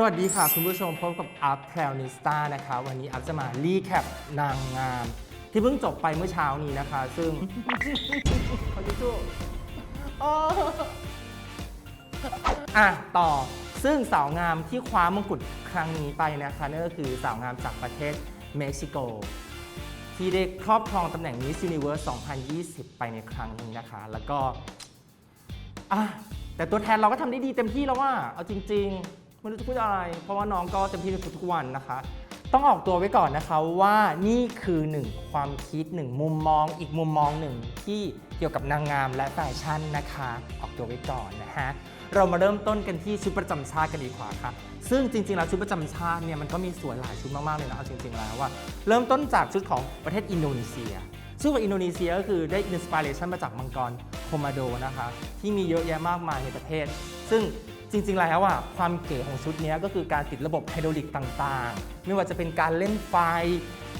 สวัสดีค่ะ คุณผู้ชมพบกับอัพแพลนิสตานะคะ วันนี้อัพจะมารีแคปนางงาม ที่เพิ่งจบไปเมื่อเช้านี้นะคะ ซึ่งขอทิชชู่อ๋ออะต่อซึ่งสาวงามที่คว้ามงกุฎครั้งนี้ไปนะคะนั่นก็คือสาวงามจากประเทศเม็กซิโก ที่ได้ครอบครองตำแหน่ง Miss Universe 2020 ไปในครั้งนี้นะคะ แล้วก็อะแต่ตัวแทนเราก็ทำได้ดีเต็มที่แล้วว่าเอาจริง ๆ ไม่รู้จะพูดอะไร เพราะว่าน้องก็เต็มที่ในทุกวันนะคะ ต้องออกตัวไว้ก่อนนะคะว่านี่คือหนึ่งความคิดหนึ่งมุมมองอีกมุมมองหนึ่งที่เกี่ยวกับนางงามและแฟชั่นนะคะ ออกตัวไว้ก่อนนะฮะเรามาเริ่มต้นกันที่ชุดประจำชาติกันดีกว่าค่ะ ซึ่งจริงๆ แล้วชุดประจำชาติเนี่ยมันก็มีสวยหลายชุดมากๆเลยนะเอาจริงๆ แล้วว่าเริ่มต้นจากชุดของประเทศอินโดนีเซียชุดของอินโดนีเซียก็คือได้อินสปิเรชันมาจากมังกรโคมาโดนะคะที่มีเยอะแยะมากมายในประเทศ ซึ่ง จริงๆ แล้วอะความเก๋ของชุดนี้ก็คือการติดระบบไฮดรอลิกต่างๆ ไม่ว่าจะเป็นการเล่นไฟ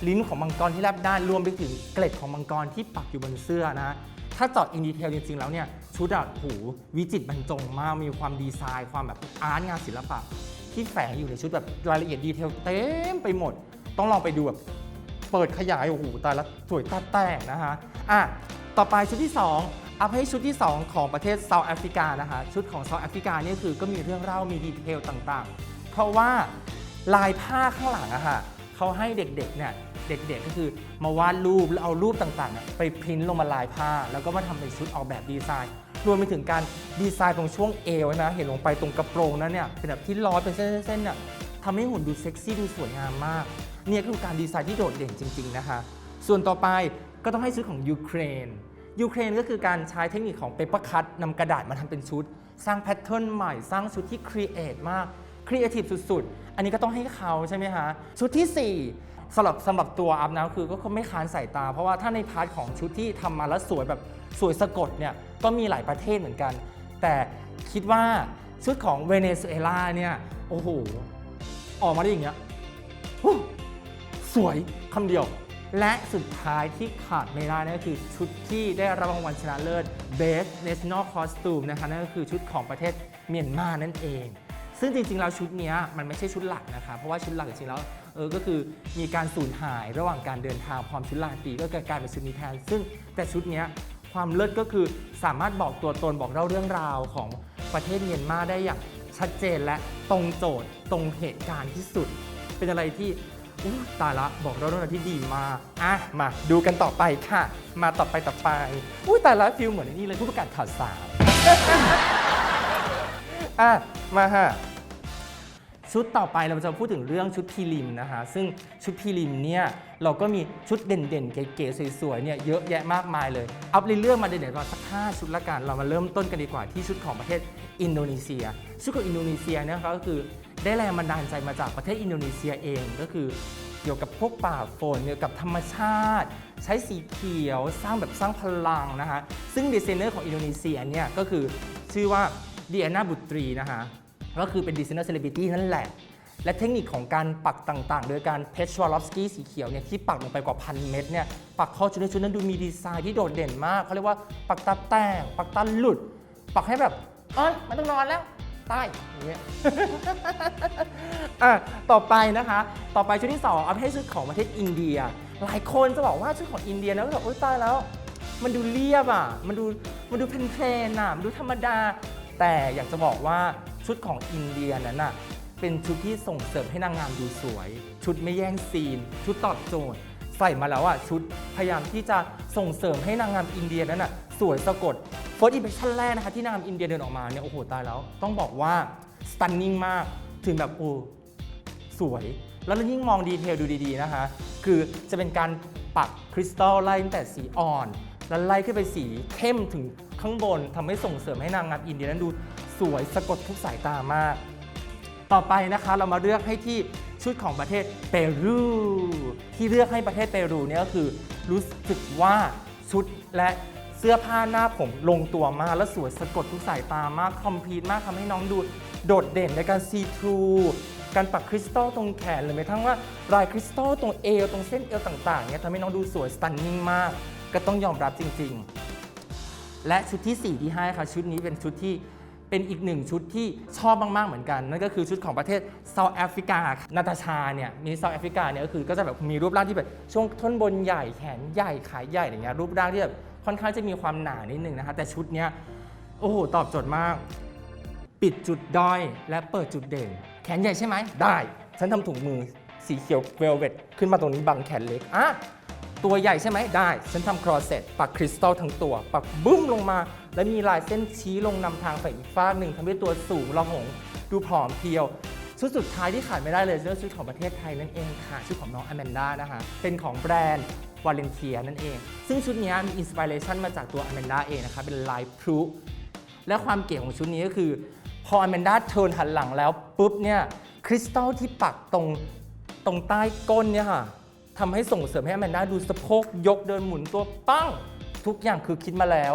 ลิ้นของมังกรที่แลบด้านรวมไปถึงเกล็ดของมังกรที่ปักอยู่บนเสื้อนะถ้าเจอดอินดีเทลจริงๆ แล้วเนี่ยชุดอะหูวิจิตรบรรจงมากมีความดีไซน์ ความแบบอาร์ตงานศิลปะ ที่แฝงอยู่ในชุดแบบรายละเอียดดีเทลเต็มไปหมด ต้องลองไปดูแบบเปิดขยายโอ้โหตายละสวยตาแตกนะคะอะต่อไปชุดที่ 2 อัพให้ชุดที่ 2 ของประเทศเซาท์แอฟริกานะคะ ชุดของเซาท์แอฟริกาเนี่ยคือก็มีเรื่องเล่ามีดีเทลต่างๆ เพราะว่าลายผ้าข้างหลังอะค่ะเขาให้เด็กๆเนี่ยเด็กๆก็คือมาวาดรูปแล้วเอารูปต่างๆ ไปพริ้นท์ลงมาลายผ้า แล้วก็มาทำเป็นชุดออกแบบดีไซน์รวมไปถึงการดีไซน์ตรงช่วงเอวนะเห็นลงไปตรงกระโปรงนั้นเนี่ยเป็นแบบที่ร้อยเป็นเส้นๆเนี่ยทำให้หุ่นดูเซ็กซี่ดูสวยงามมากเนี่ยคือการดีไซน์ที่โดดเด่นจริง ๆนะคะ ส่วนต่อไปก็ต้องให้ชุดของยูเครน ยูเครนก็คือการใช้เทคนิคของเปเปอร์คัตนำกระดาษมาทำเป็นชุด สร้างแพทเทิร์นใหม่ สร้างชุดที่ครีเอทมากครีเอทีฟสุดๆ อันนี้ก็ต้องให้เขาใช่ไหมคะชุดที่ 4สำหรับสำหรับตัวอัพนะคือก็คงไม่ค้านสายตา เพราะว่าถ้าในพาร์ทของชุดที่ทำมาแล้วสวยแบบสวยสะกดเนี่ยก็มีหลายประเทศเหมือนกัน แต่คิดว่าชุดของเวเนซุเอลาเนี่ยโอ้โหออกมาได้อย่างเงี้ยสวยคำเดียว และสุดท้ายที่ขาดไม่ได้นั่นก็คือชุดที่ได้รับรางวัลชนะเลิศ Best National Costume นะคะนั่นก็คือชุดของประเทศเมียนมานั่นเอง ซึ่งจริงๆแล้วชุดนี้มันไม่ใช่ชุดหลักนะคะ เพราะว่าชุดหลักจริงๆแล้วเออก็คือมีการสูญหายระหว่างการเดินทางพร้อมชุดราตรีก็กลายเป็นชุดนี้แทน ซึ่งแต่ชุดนี้ความเลิศก็คือสามารถบอกตัวตนบอกเล่าเรื่องราวของประเทศเมียนมาได้อย่างชัดเจนและตรงโจทย์ตรงเหตุการณ์ที่สุด เป็นอะไรที่ อู้ตายละบอกเราเรื่องราวที่ดีมากอะมาดูกันต่อไปค่ะ มาต่อไปต่อไปอุ้ยตายละฟิลเหมือนไอ้นี่เลยผู้ประกาศข่าวสาร อะมาฮะชุดต่อไปเราจะพูดถึงเรื่องชุดพรีลิมนะคะ ซึ่งชุดพรีลิมเนี่ยเราก็มีชุดเด่นๆ เก๋ๆสวยๆเนี่ยเยอะแยะมากมายเลยเอาเรื่องมาเด่นๆก่อนสักห้าชุดละกัน เรามาเริ่มต้นกันดีกว่าที่ชุดของประเทศอินโดนีเซีย ชุดของอินโดนีเซียเนี่ยก็คือ ได้แรงบันดาลใจมาจากประเทศอินโดนีเซียเองก็คือเกี่ยวกับพวกป่าฝนเกี่ยวกับธรรมชาติ ใช้สีเขียวสร้างแบบสร้างพลังนะคะซึ่งดีไซเนอร์ของอินโดนีเซียเนี่ยก็คือชื่อว่าดียนาบุตรีนะคะก็คือเป็นดีไซเนอร์เซเลบริตี้นั่นแหละ และเทคนิคของการปักต่างๆ โดยการเพชวาลอฟสกี้สีเขียวเนี่ยที่ปักลงไปกว่าพันเม็ดเนี่ยปักข้าชุดในชุดนั้นดูมีดีไซน์ที่โดดเด่นมากเขาเรียกว่าปักตาแต่งปักตาหลุด ปักให้แบบเอ้ยไม่ต้องนอนแล้ว ใตายอย่างเงี้ย อะต่อไปนะคะ ต่อไปชุดที่2เอาไปให้ชุดของประเทศอินเดีย หลายคนจะบอกว่าชุดของอินเดียนะก็แบบโอ๊ยตายแล้ว มันดูเรียบอะ มันดูมันดูเพลนๆอะมันดูธรรมดา แต่อยากจะบอกว่าชุดของอินเดียนั้นน่ะเป็นชุดที่ส่งเสริมให้นางงามดูสวย ชุดไม่แย่งซีน ชุดตอบโจทย์ใส่มาแล้วอะชุดพยายามที่จะส่งเสริมให้นางงามอินเดียนั้นอะสวยสะกด first impression แรกนะคะที่นางงามอินเดียเดินออกมาเนี่ยโอ้โหตายแล้ว ต้องบอกว่า stunning มากถึงแบบโอ้สวย แล้วยิ่งมองดีเทลดูดีๆนะคะ คือจะเป็นการปักคริสตัลไล่ตั้งแต่สีอ่อน แล้วไล่ขึ้นไปสีเข้มถึงข้างบนทำให้ส่งเสริมให้นางงามอินเดียนั้นดูสวยสะกดทุกสายตามาก ต่อไปนะคะเรามาเลือกให้ที่ชุดของประเทศเปรูที่เลือกให้ประเทศเปรูเนี่ยก็คือรู้สึกว่าชุดและ เสื้อผ้าหน้าผมลงตัวมาก และสวยสะกดทุกสายตามากคอมพลีทมากทำให้น้องดูโดดเด่นในการซีทรูการปักคริสตัลตรงแขนหรือแม้กระทั่งว่ารายคริสตัลตรงเอวตรงเส้นเอวต่างๆเนี่ยทำให้น้องดูสวยสตันนิ่งมาก ก็ต้องยอมรับจริงๆ และชุดที่ 4 ที่ให้ค่ะชุดนี้เป็นชุดที่เป็นอีกหนึ่งชุดที่ชอบมาก ๆ เหมือนกัน นั่นก็คือชุดของประเทศเซาท์แอฟริกา นาตาชาเนี่ยมีเซาท์แอฟริกาเนี่ยก็คือก็จะแบบมีรูปร่างที่แบบช่วงท่อนบนใหญ่แขนใหญ่ขาใหญ่อย่างเงี้ยรูปร่างที่แบบ ค่อนข้างจะมีความหนานิดนึงนะคะ แต่ชุดเนี้ยโอ้โหตอบโจทย์มาก ปิดจุดด้อยและเปิดจุดเด่น แขนใหญ่ใช่ไหมได้ ฉันทำถุงมือสีเขียวเวลเวตขึ้นมาตรงนี้บังแขนเล็กอะตัวใหญ่ใช่ไหมได้ ฉันทำครอเสร็จปักคริสตัลทั้งตัว ปักบึ้มลงมา แล้วมีลายเส้นชี้ลงนำทางไปอีกฟากหนึ่งทำให้ตัวสูงละหงดูผอมเพรียว ชุดสุดท้ายที่ขาดไม่ได้เลยคือชุดของประเทศไทยนั่นเองค่ะ ชุดของน้องอแมนด้านะคะ เป็นของแบรนด์ วาเลนเทียนั่นเอง ซึ่งชุดนี้มีอินสปิเรชันมาจากตัวอแมนด้าเองนะคะเป็นลายพลุและความเก๋ของชุดนี้ก็คือ พออแมนด้าเทิร์นหันหลังแล้วปุ๊บเนี่ยคริสตัลที่ปักตรงตรงใต้ก้นเนี่ยค่ะทำให้ส่งเสริมให้อแมนด้าดูสะโพกยกเดินหมุนตัวปั้ง ทุกอย่างคือคิดมาแล้ว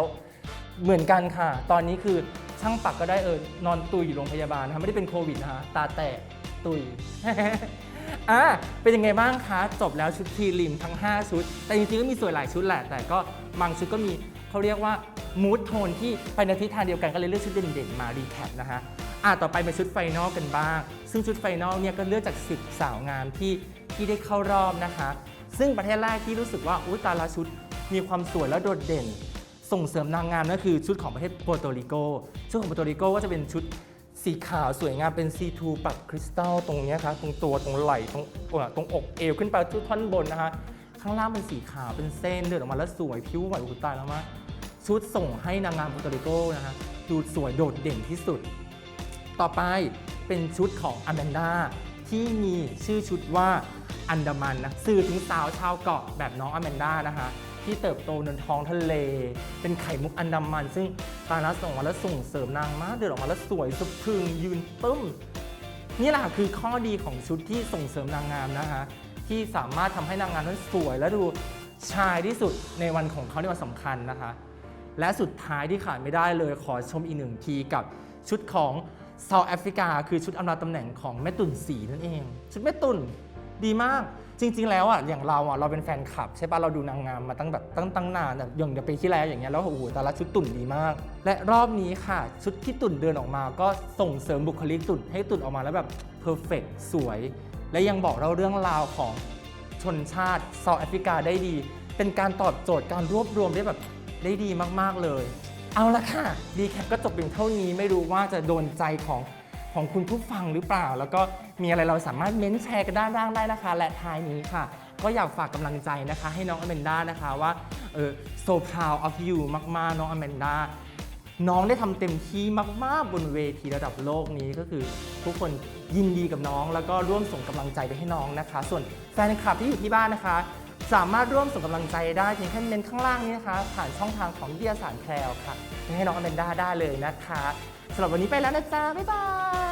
เหมือนกันค่ะ ตอนนี้คือช่างปักก็ได้เออนอนตุยอยู่โรงพยาบาลนะคะไม่ได้เป็นโควิดนะคะตาแตกตุย อะเป็นยังไงบ้างคะจบแล้วชุดพรีลิมทั้ง 5 ชุด แต่จริงๆก็มีสวยหลายชุดแหละ แต่ก็บางชุดก็มีเขาเรียกว่ามูดโทนที่ไปในทิศทางเดียวกันก็เลยเลือกชุดเด่นๆมารีแคปนะคะอะต่อไปเป็นชุดไฟนอลกันบ้าง ซึ่งชุดไฟนอลเนี่ยก็เลือกจาก 10 สาวงามที่ที่ได้เข้ารอบนะคะ ซึ่งประเทศแรกที่รู้สึกว่าอุ้ยตาละชุดมีความสวยและโดดเด่น ส่งเสริมนางงามนั่นคือชุดของประเทศโปรโตริโกชุดของโปรโตริโกก็จะเป็นชุด สีขาวสวยงามเป็น C2 ปักคริสตัลตรงนี้ครับตรงตัวตรงไหล่ตรงเอ่อตรงอกเอวขึ้นไปทุกท่อนบนนะคะข้างล่างเป็นสีขาวเป็นเส้นเดินออกมาแล้วสวยผิวไหวอุตายแล้วมากชุดส่งให้นางงามโปรตริโกนะคะดูสวยโดดเด่นที่สุด ต่อไปเป็นชุดของอแมนดาที่มีชื่อชุดว่าอันดามันนะสื่อถึงสาวชาวเกาะแบบน้องอแมนดานะคะ ที่เติบโตในท้องทะเล เป็นไข่มุกอันดามัน ซึ่งตาลัส่งมาแล้วส่งเสริมนางมากเดินออกมาแล้วสวยสะพรึงยืนตึ้มนี่แหละคือข้อดีของชุดที่ส่งเสริมนางงามนะคะที่สามารถทำให้นางงามนั้นสวยและดูชายที่สุดในวันของเขาในวันสำคัญนะคะ และสุดท้ายที่ขาดไม่ได้เลยขอชมอีกหนึ่งทีกับชุดของเซาท์แอฟริกา คือชุดอำลาตำแหน่งของแม่ตุ่นสีนั่นเอง ชุดแม่ตุ่น ดีมากจริง ๆ แล้วอะอย่างเราอะเราเป็นแฟนคลับใช่ปะเราดูนางงามมาตั้งแบบตั้งตั้งนานแบบอย่างเดี๋ยวไปที่แล้วอย่างเงี้ยแล้วโอ้โหแต่ละชุดตุ่นดีมาก และรอบนี้ค่ะ ชุดที่ตุ่นเดินออกมา ก็ส่งเสริมบุคลิกตุ่นให้ตุ่นออกมาแล้วแบบเพอร์เฟกสวย และยังบอกเราเรื่องราวของชนชาติเซาท์แอฟริกาได้ดี เป็นการตอบโจทย์การรวบรวมได้แบบได้ดีมากๆเลย เอาละค่ะดีแคปก็จบเพียงเท่านี้ไม่รู้ว่าจะโดนใจของ ของคุณผู้ฟังหรือเปล่า แล้วก็มีอะไรเราสามารถเม้นแชร์กันด้านล่างได้นะคะ และท้ายนี้ค่ะ ก็อยากฝากกำลังใจนะคะ ให้น้องอแมนด้านะคะว่าเออ so proud of you มากๆ น้องอแมนด้าน้องได้ทำเต็มที่มาก ๆ บนเวทีระดับโลกนี้ก็คือทุกคนยินดีกับน้อง แล้วก็ร่วมส่งกำลังใจไปให้น้องนะคะ ส่วนแฟนคลับที่อยู่ที่บ้านนะคะ สามารถร่วมส่งกำลังใจได้เพียงแค่เมนข้างล่างนี้นะคะ ผ่านช่องทางของวิทยาศาสตร์แคลค่ะให้น้องอแมนด้าได้เลยนะคะสำหรับวันนี้ไปแล้วนะจ๊ะบ๊ายบาย